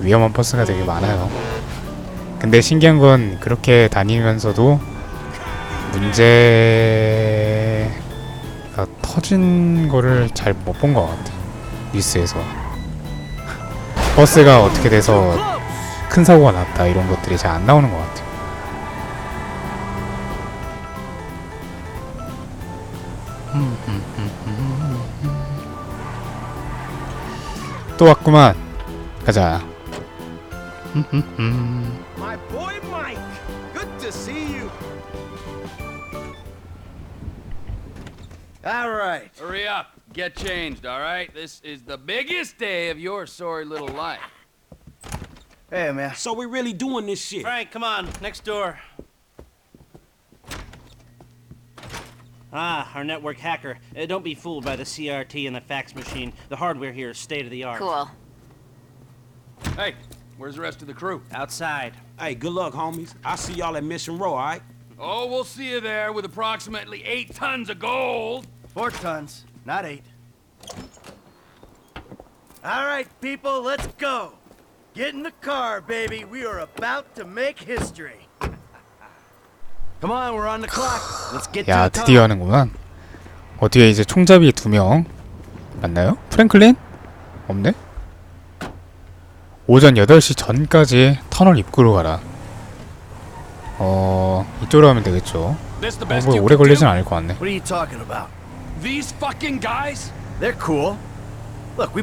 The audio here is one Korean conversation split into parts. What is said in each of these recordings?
위험한 버스가 되게 많아요. 근데 신기한 건 그렇게 다니면서도 문제가 터진 거를 잘 못 본 것 같아. 뉴스에서. 버스가 어떻게 돼서 큰 사고가 났다 이런 것들이 잘 안 나오는 것 같아. 또 왔구만. 가자. My boy Mike. Good to see you. All right. Hurry up. Get changed, all right? This is the biggest day of your sorry little life. Hey, man. So we're really doing this shit? Frank, come on, next door. Ah, our network hacker. Uh, don't be fooled by the CRT and the fax machine. The hardware here is state of the art. Cool. Hey, where's the rest of the crew? Outside. Hey, good luck, homies. I'll see y'all at Mission Row, all right? Oh, we'll see you there with approximately eight tons of gold. Four tons, not eight. All right, people, let's go. Get in the car, baby. We are about to make history. Come on, we're on the clock. Let's get 야 to the 드디어 car. 하는구만. 어 뒤에 이제 총잡이 두 명 맞나요? 프랭클린? 없네? 오전 8시 전까지 터널 입구로 가라. 어 이쪽으로 가면 되겠죠. 어, 뭐 오래 걸리진? 않을 것 같네.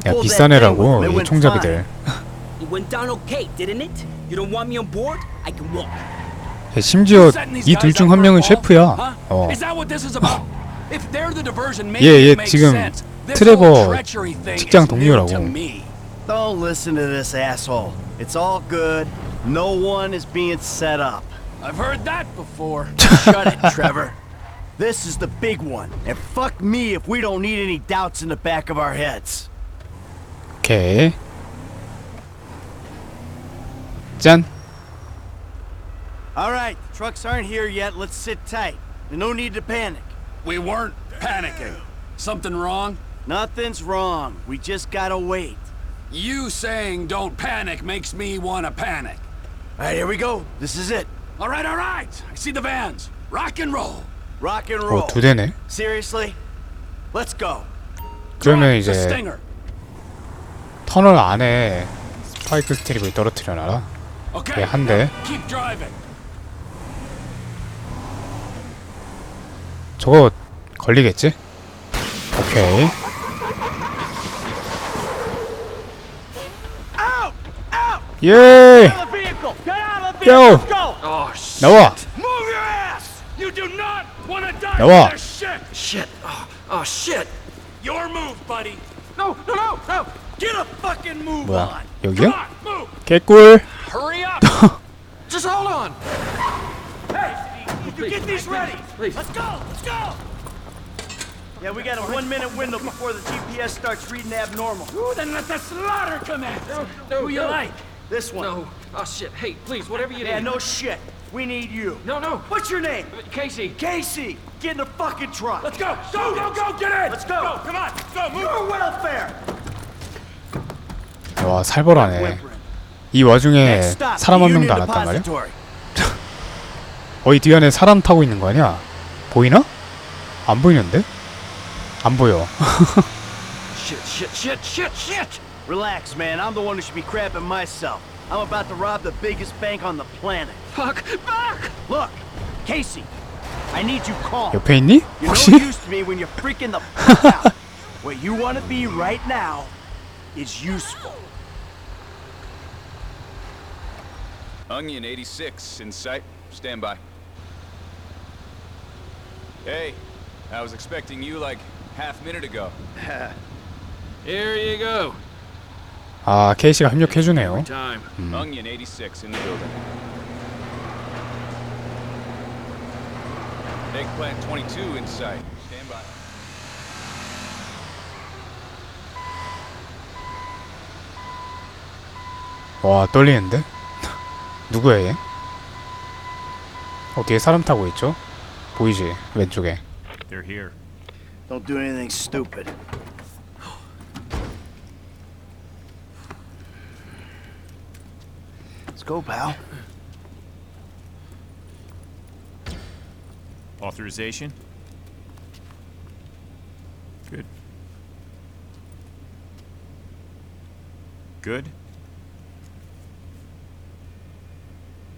야 비싼 애라고 이 총잡이들. 야, 심지어 이 둘 중 한 명은? 셰프야. 어. 얘, 얘 it makes 지금 트레버 직장 동료라고. Don't listen to this asshole. It's all good. No one is being set up. I've heard that before. Shut it, Trevor. This is the big one, and fuck me if we don't need any doubts in the back of our heads. Okay. Jen. All right, the trucks aren't here yet. Let's sit tight. No need to panic. We weren't panicking. Something wrong? Nothing's wrong. We just gotta wait. You saying don't panic makes me want to panic. All right, here we go. This is it. All right, all right. I see the vans. Rock and roll. Rock and roll. 어, 두 대네. Seriously? Let's go. 그러면 이제 stinger. 터널 안에 스파이크 스트립을 떨어뜨려 놔라. Okay. 예, 한 대. Keep driving. 저거 걸리겠지? 오케이. 예! The vehicle! Get out of the Go! Let's go! Oh shit. 나와! Move your ass. You do not want to die 나와! for this shit. Shit. Oh, oh shit. Your move, buddy. No, no, no, no. Get a fucking move 뭐야? on! Come 여기요? on, move. 개꿀! Hurry up. Just hold on. You get these ready! please. Let's go! Let's go! Yeah, we got a one minute window before the GPS starts reading abnormal. Ooh, then let the slaughter commence. no, Who you no. like? This one. No. Oh shit. Hey, please, whatever you Yeah, need. no shit. We need you. No, no. What's your name? Casey. Casey! Get in the fucking truck! Let's go. Go, go, go. Get in. Let's go. Come on. Go. Move. Your welfare! 와 살벌하네. Whimpering. 이 와중에 Next stop, 사람 한 명도 Union 안 왔단 말이야? Depository. 어이 뒤 안에 사람 타고 있는 거 아니야? 보이나? 안 보이는데? 안 보여. Shit, shit, shit, shit, shit. Relax, man. I'm the one who should be crapping myself. I'm about to rob the biggest bank on the planet. Fuck. Back. Look, Casey, I need you calm. 옆에 있니? You're 혹시? no use to me when you're freaking the fuck out. What you want to be right now is useful. Onion 86 in sight. Stand by. Hey, I was expecting you like half minute ago. Here you go. 아 케이시가 협력해주네요. Time. Onion 86 in the building. Eggplant 22 in sight. Stand by. 와 떨리는데? 누구야 얘? 어 뒤에 사람 타고 있죠? 보이지? 왼쪽에 Don't do anything stupid. go, pal. Authorization? Good. Good.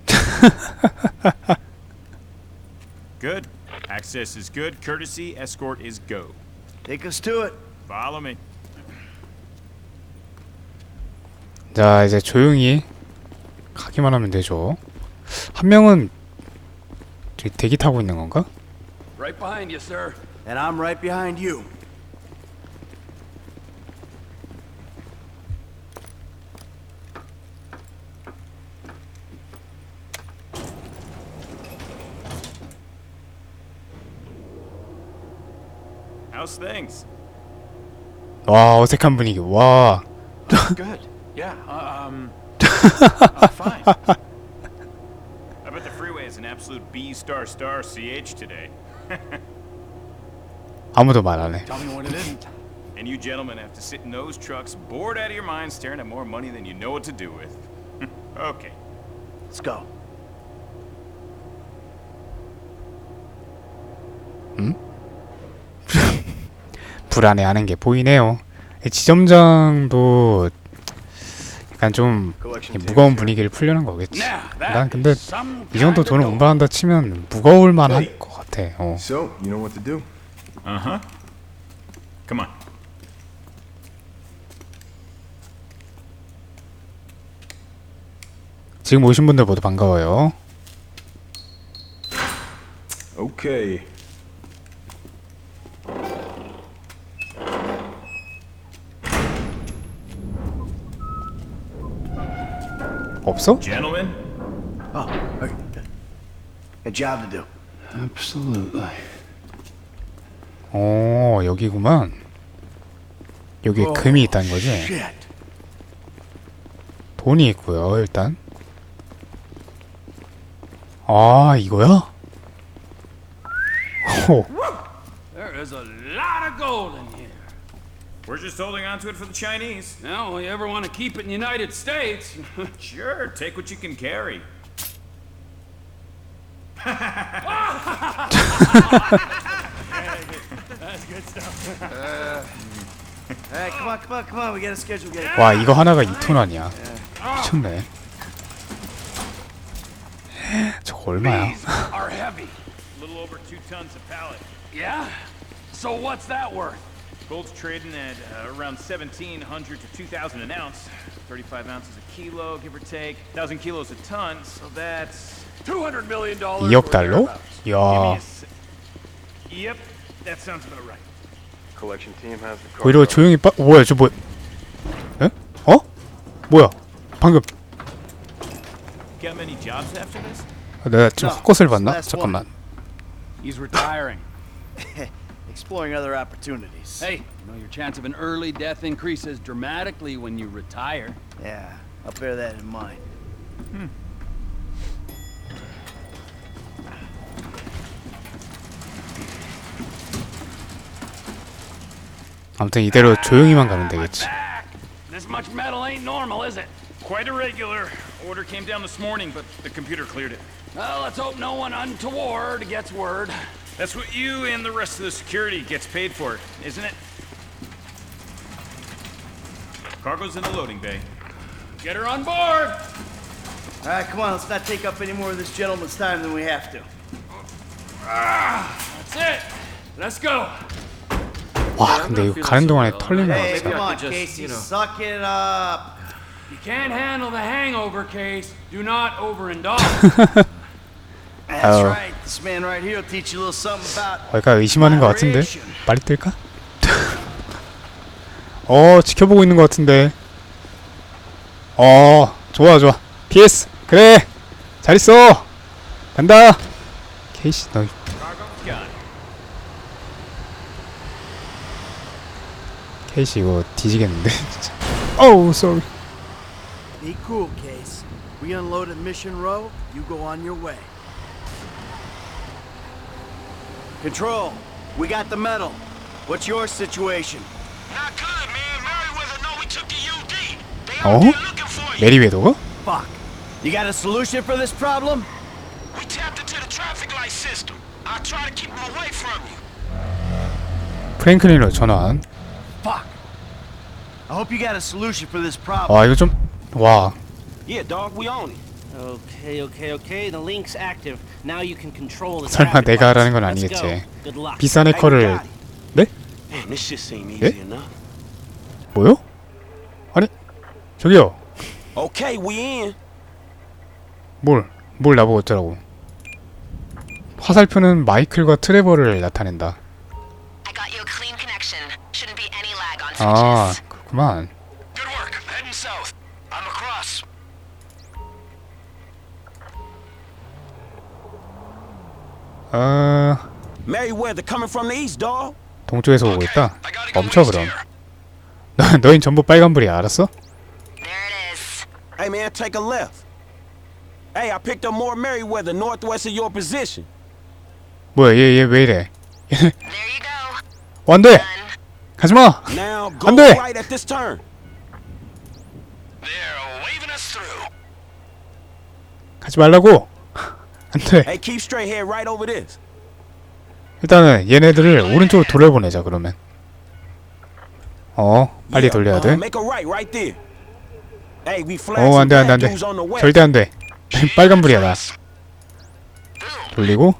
good. Access is good. Courtesy escort is go. Take us to it. Follow me. 자 이제 조용히 가기만 하면 되죠. 한 명은 대기 타고 있는 건가? Right behind you, sir. And I'm right behind you. How's things? 와 어색한 분위기. 와 Good. Yeah. uh, Um. Uh, fine. I bet the freeway is an absolute B star star CH today. 아무도 말 안 해. Tell me when it isn't. And you gentlemen have to sit in those trucks, bored out of your minds, staring at more money than you know what to do with. okay. Let's go. 불안해하는 게 보이네요. 이 지점장도 약간 좀이 무거운 분위기를 풀려는 거겠지. 난 근데 이 정도 돈을. 운반한다 치면 무거울 만할 것 같아. 어. So, you know what to do. Uh huh. Come on. 지금 오신 분들 모두 반가워요. Okay. 없어? Gentlemen, Oh, okay. A job to do. Absolutely. 어 여기구만. 여기에 금이 있다는 거지. Shit. 돈이 있고요 일단. 아 이거야? 호. There is a lot of gold in here. we're just holding on to it for the Chinese. Now, you ever want to keep it in the United States? Sure, take what you can carry. Hey, come on, come on, come on. We got a schedule. Get 와 이거 하나가 2톤 아니야. 미쳤네. 저거 얼마야? Are heavy. A little over two tons a pallet. Yeah? So what's that worth? Gold's trading at uh, around 1,700 to 2,000 an ounce. 35 ounces a kilo, give or take. 1,000 kilos a ton, so that's... $200 million. 2억 달러? 야 Yep, that sounds about right. Collection team has the car. 오히려 조용히 빠. 뭐야 저 뭐? 에? 어? 뭐야? 방금 Got many jobs after this? 내가 지금 헛것을 봤나? 잠깐만. He's retiring. Exploring other opportunities. Hey, you know your chance of an early death increases dramatically when you retire. Yeah, I'll bear that in mind. 아무튼 이대로 조용히만 가면 되겠지. Back! This much metal ain't normal, is it? Quite irregular. Order came down this morning, but the computer cleared it. Well, let's hope no one untoward gets word. That's what you and the rest of the security gets paid for, isn't it? Cargo's in the loading bay. Get her on board! All right, come on. Let's not take up any more of this gentleman's time than we have to. That's it! Let's go! 와 근데 이거 가는 동안에 털리면 Hey, 진짜. come on, just, Casey. you know. Suck it up. You can't handle the hangover case. Do not overindulge. That's Oh. right. This man right here will teach you a little something about. 뭔가 의심하는 것 같은데 빨리 뜰까? 어 지켜보고 있는 것 같은데. 어 좋아 좋아. PS 그래 잘 있어. 간다. 케이시 너. 케이시 이거 뒤지겠는데 진짜. 어우 sorry. Be cool, Case. We unload at Mission Row. You go on your way. Control. We got the metal. What's your situation? Not good, man. Merriweather know we took the UD. They 어? out there looking for you. 메리웨더가? Fuck. You got a solution for this problem? We tapped into the traffic light system. I try to keep them away from you. 프랭클린으로 전환. Fuck. I hope you got a solution for this problem. 와 이거 좀 와. Yeah, dog, we own it. Okay, okay, okay. The link's active. Now you can control the 설마 내가. 하라는 건 아니겠지. go. Good luck. 비싼 해커를. 네? Enough. 뭐요? 아니 저기요. Okay, we in. 뭘? 뭘 나보고 어쩌라고. 화살표는 마이클과 트레버를 나타낸다. 아. 그렇구만. 어 Merryweather coming from the east, dog. 동쪽에서 오고 있다. 멈춰 그럼. 너 너흰 전부 빨간불이야 알았어? Hey, man, take a left. Hey, I picked up more Merryweather northwest of your position. 뭐야 얘 얘 왜 이래? There you go. 어, 안 돼. 가지 마. 안 돼. right at this turn. They're waving us through. 가지 말라고. 안돼. 일단은 얘네들을 오른쪽으로 돌려보내자 그러면. 어 빨리 돌려야 uh, 돼. 어 some 안돼 안돼 bad 안돼. dudes on the west. 절대 안 돼. 빨간불이야 나. 돌리고.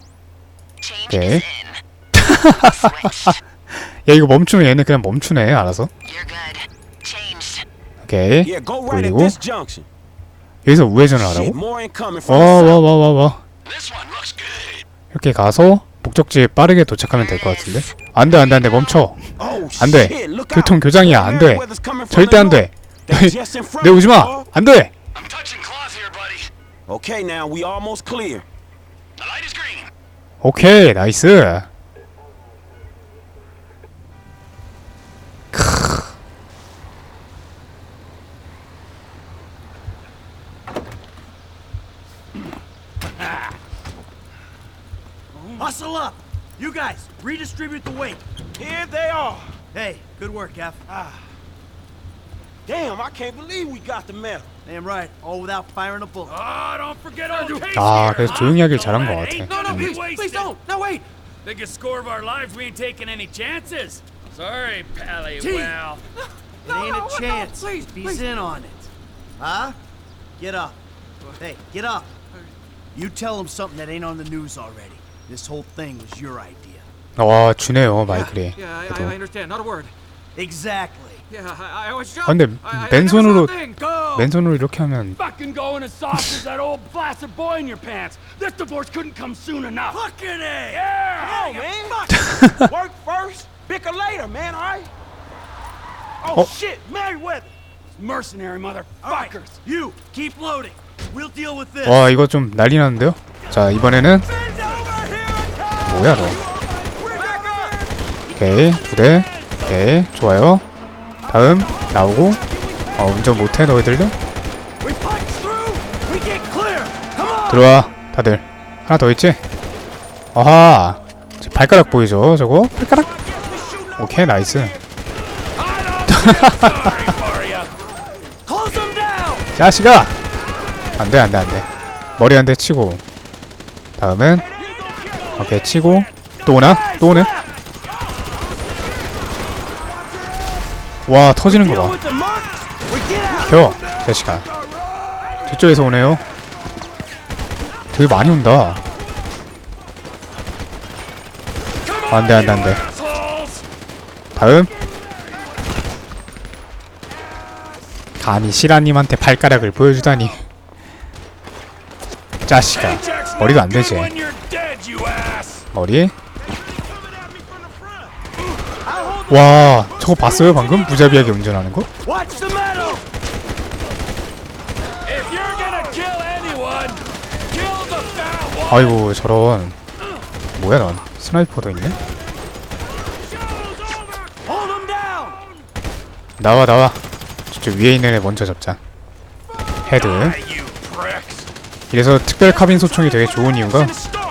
Switched. 야 이거 멈추면 얘네 그냥 멈추네 알아서. 오케이. 돌리고. 여기서 우회전을 하라고? the south. 어와와 와 와 와. 이렇게 가서 목적지에 빠르게 도착하면 될 것 같은데. 안돼 안돼 안돼 멈춰. Oh, 안 돼. shit, look 교통. 교장이야 안 돼. Merryweather's coming from 절대 the 안 돼. north. They're just in front 내 of 오지 us, 마. dog. 안 돼. I'm touching cloth here, buddy. Okay, now we almost clear. The light is green. 오케이 나이스. Hustle up! You guys, redistribute the weight. Here they are. Hey, good work, F. Damn, I can't believe we got the medal. Damn right, all without firing a bullet. Ah, don't forget our taste 아 here, 그래서 huh? 조용히 하길 잘한 것 Ain't 같아. gonna be 음. wasted. No, wait. Biggest score of our lives. We ain't taking any chances. Sorry, Pally. T. Well, It ain't a chance. if He's in on it. Huh? Get up. Hey, get up. You tell him something that ain't on the news already. This whole thing was your idea. 와 주네요 마이클이. Yeah, I, I 그래도. understand. Not a word. Exactly. Yeah, I, I was 아. 근데 I, I, 맨손으로 go. 맨손으로 이렇게 하면 Fucking going as soft as that old flaccid boy in your pants. This divorce couldn't come soon enough. Fucking A! Yeah. Oh, man. Work first, bicker later, man, all right? Oh, Oh. shit, Merryweather. Mercenary motherfuckers. You, keep loading. We'll deal with this. 와 이거 좀 난리 나는데요? 자 이번에는 뭐야 너? 오케이 두대 오케이 좋아요. 다음 나오고 어 운전 못해 너희들도? 들어와 다들 하나 더 있지? 아하 저 발가락 보이죠 저거? 발가락? 오케이 나이스. 자식아! 안돼 안돼 안돼 머리 한 대 치고 다음은 오케이 치고. 또 오나? 또 오네? 와 터지는 거봐. 켜 자식아 저쪽에서 오네요. 되게 많이 온다. 안돼 안돼 안돼. 다음. 감히 시라님한테 발가락을 보여주다니. 자식아 머리도 안 되지 머리. 와 저거 봤어요 방금? 무자비하게 운전하는 거? 아이고 저런. 뭐야 넌? 스나이퍼도 있네. 나와 나와. 저쪽 위에 있는 애 먼저 잡자. 헤드. 이래서 특별 카빈 소총이 되게 좋은 이유가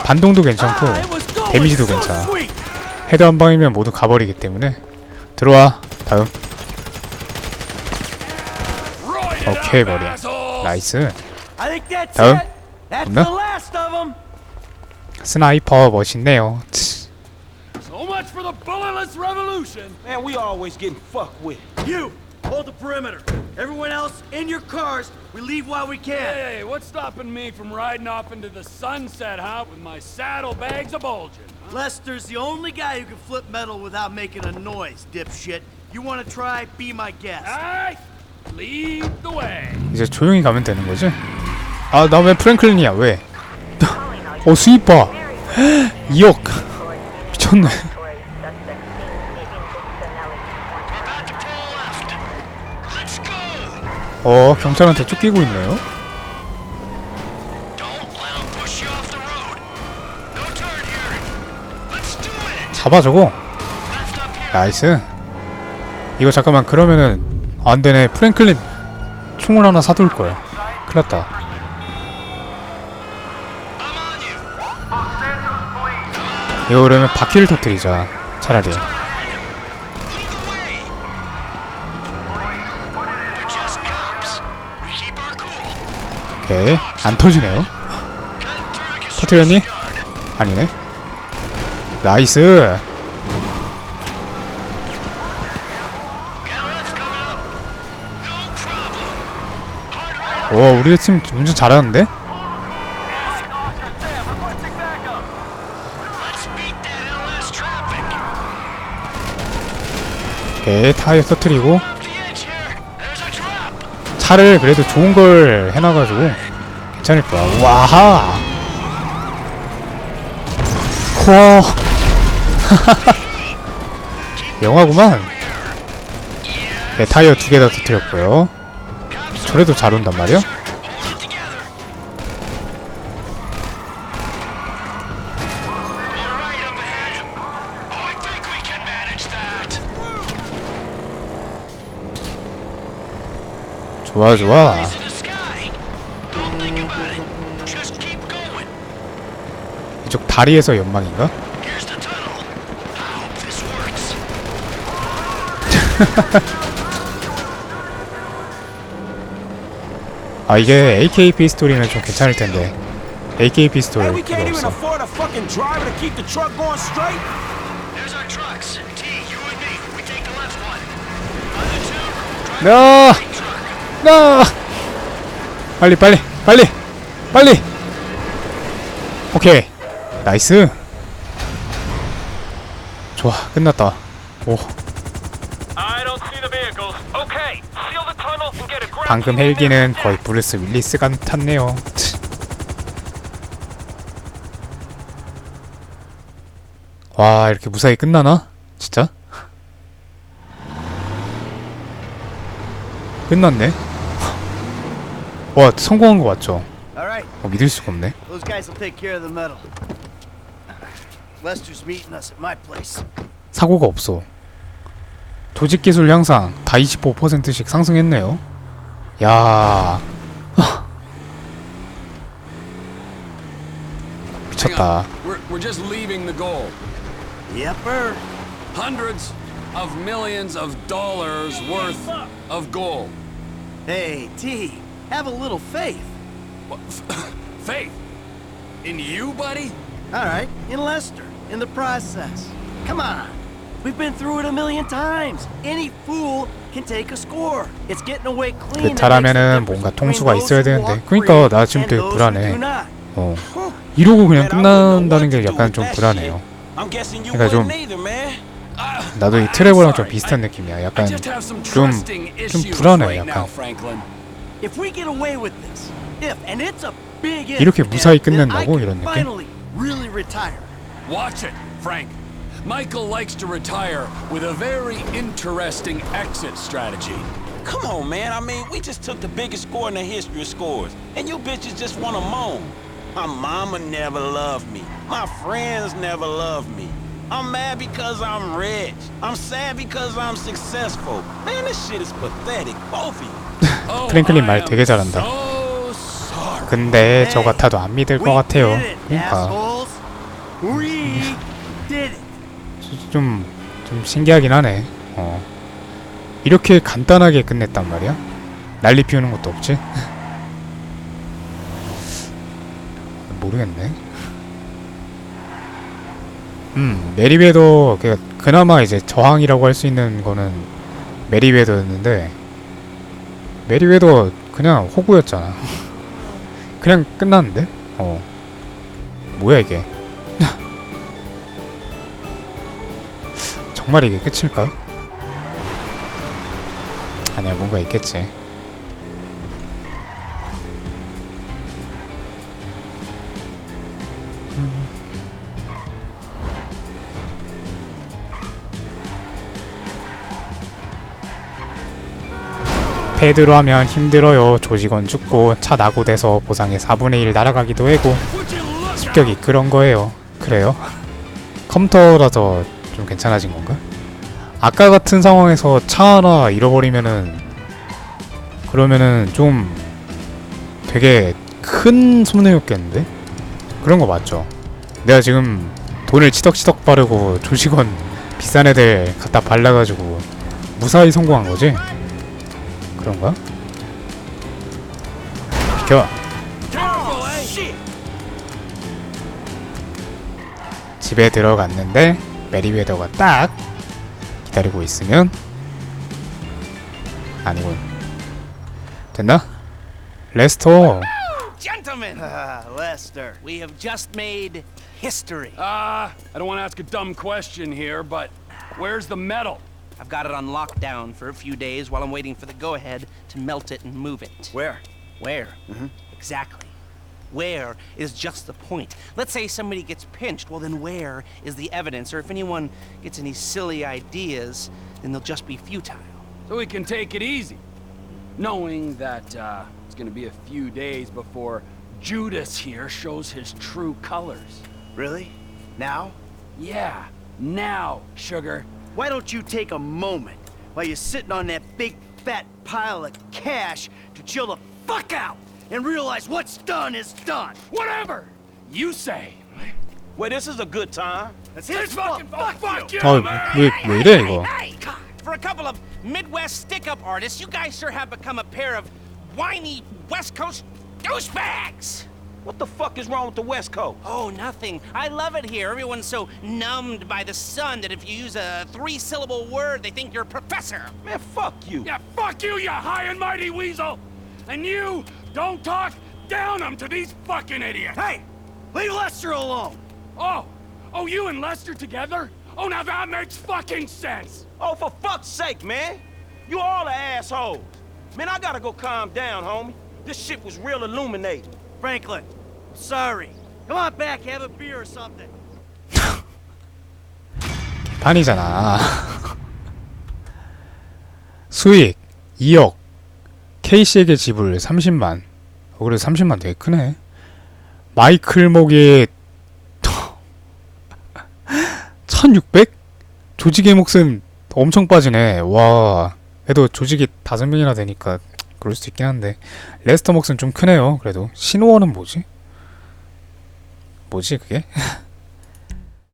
반동도 괜찮고 데미지도 괜찮아. 헤드 한 방이면 모두 가버리기 때문에 들어와 다음 오케이 머리야. 나이스 I think that's 다음. 없나? the last of them. 스나이퍼 멋있네요. 치. So much for the bulletless revolution. Man, we always getting fucked with. You hold the perimeter. Everyone else in your cars. We leave while we can. Hey, what's stopping me from riding off into the sunset, huh? With my saddlebags a bulging. Lester's the only guy who can flip metal without making a noise, dipshit. You want to try? Be my guest. Alright, lead the way. 이제 조용히 가면 되는 거지? 아, 나 왜 프랭클린이야? 왜? 어, 수입 봐. 2억. 미쳤네. 어, 경찰한테 쫓기고 있네요. 잡아 저거. 나이스. 이거 잠깐만 그러면은 안 되네. 프랭클린 총을 하나 사둘 걸. 큰일 났다. 이거 그러면 바퀴를 터뜨리자. 차라리. 오케이. 안 터지네요. 터뜨렸니? 아니네. 나이스. 오, 우리 팀 운전 잘하는데? 오케이, 타이어 터트리고 차를 그래도 좋은 걸 해놔가지고 괜찮을 거야. 와하! 코어! 영화구만! 네, 타이어 두 개 다 터트렸고요. 저래도 잘 온단 말이야? 좋아 좋아. 이쪽 다리에서 연막인가? 아 이게 AK 피스톨이면 좀 괜찮을 텐데. AK 피스톨 even 없어 나! 나! 빨리 빨리 빨리 빨리 오케이 나이스 좋아 끝났다 오. 방금 헬기는 거의 브루스 윌리스가 탔네요 치. 와 이렇게 무사히 끝나나? 진짜? 끝났네 와 성공한 거 맞죠? 어, 믿을 수가 없네 Those guys will take care of the metal. Lester's meeting us at my place. 사고가 없어. 조직 기술 향상 다 25%씩 상승했네요. 야. 미쳤다. We're, we're just leaving the goal. Yepper. Hundreds of millions of dollars worth of gold. Hey, T, have a little faith. Faith. In you, buddy? All right, in Lester, in the process. Come on. We've been through it a million times. Any fool can take a score. It's getting away clean. difference 뭔가 통수가 있어야 되는데. 그러니까 나 지금 되게 불안해. 어. 이러고 그냥 끝난다는 what 게 약간 좀 불안해요. 그러니까 좀. 나도 이 트레버랑 좀 비슷한 느낌이야. 약간 좀, 좀 불안해, 약간. Franklin. If we get away with this, if and it's a big if, 이렇게 무사히 then I 끝낸다고? can 이런 느낌? Finally, really retire. Watch it, Frank. Michael likes to retire with a very interesting exit strategy. Come on, man. I mean, we just took the biggest score in the history of scores, and you bitches just want to moan. My mama never loved me. My friends never loved me. I'm mad because I'm rich. I'm sad because I'm successful. Man, this shit is pathetic. Both of you. 프랭클린 말 되게 잘한다. 근데 저 같아도 안 믿을 것 같아요. 그러니까. 좀, 좀 신기하긴 하네. 어. 이렇게 간단하게 끝냈단 말이야? 난리 피우는 것도 없지? 모르겠네. 음, 메리베더, 그, 그나마 이제 저항이라고 할 수 있는 거는 메리베더였는데, 메리베더 그냥 호구였잖아. 그냥 끝났는데? 어. 뭐야, 이게. 정말 이게 끝일까? 아니야, 뭔가 있겠지. 패드로 하면 힘들어요. 조직원 죽고 차 낙오돼서 보상의 4분의 1 날아가기도 하고 습격이 그런 거예요. 그래요? 컴퓨터라서 좀 괜찮아진 건가? 아까 같은 상황에서 차 하나 잃어버리면은 그러면은 좀 되게 큰 손해였겠는데? 그런 거 맞죠? 내가 지금 돈을 치덕치덕 바르고 조직원 비싼 애들 갖다 발라가지고 무사히 성공한 거지? 그런가? 비켜 집에 들어갔는데 메리웨더가 딱 기다리고 있으면 아니군 됐나? 레스터 Gentlemen! Ah, Lester, we have just made history. Ah, I don't want to ask a dumb question here, but where's the metal? I've got it on lockdown for a few days while I'm waiting for the go-ahead to melt it and move it. Where? Where? Exactly. Where is just the point. Let's say somebody gets pinched, well then where is the evidence? Or if anyone gets any silly ideas, then they'll just be futile. So we can take it easy, knowing that uh, it's gonna be a few days before Judas here shows his true colors. Really? Now? Yeah, now, sugar. Why don't you take a moment while you're sitting on that big fat pile of cash to chill the fuck out and realize what's done is done? Whatever you say. Well, this is a good time. That's his fucking fuck, fuck you! 어왜 왜 이래 이거 Hey! For a couple of Midwest stick-up artists, you guys sure have become a pair of whiny West Coast douchebags! What the fuck is wrong with the West Coast? Oh, nothing. I love it here. Everyone's so numbed by the sun that if you use a three-syllable word, they think you're a professor. Man, fuck you. Yeah, fuck you, you high and mighty weasel! And you don't talk down them to these fucking idiots! Hey! Leave Lester alone! Oh, oh, you and Lester together? Oh, now that makes fucking sense! Oh, for fuck's sake, man. You all are assholes. Man, I gotta go calm down, homie. This shit was real illuminating. Franklin, sorry. Come on back, have a beer or something. 판이잖아 수익 2억 K씨에게 지불 30만 어, 그래 30만 되게 크네 마이클 목에 1600? 조직의 몫은 엄청 빠지네 와 그래도 조직이 다섯 명이나 되니까 그럴 수도 있긴 한데 레스터 몫은 좀 크네요 그래도 신호원은 뭐지? 뭐지 그게?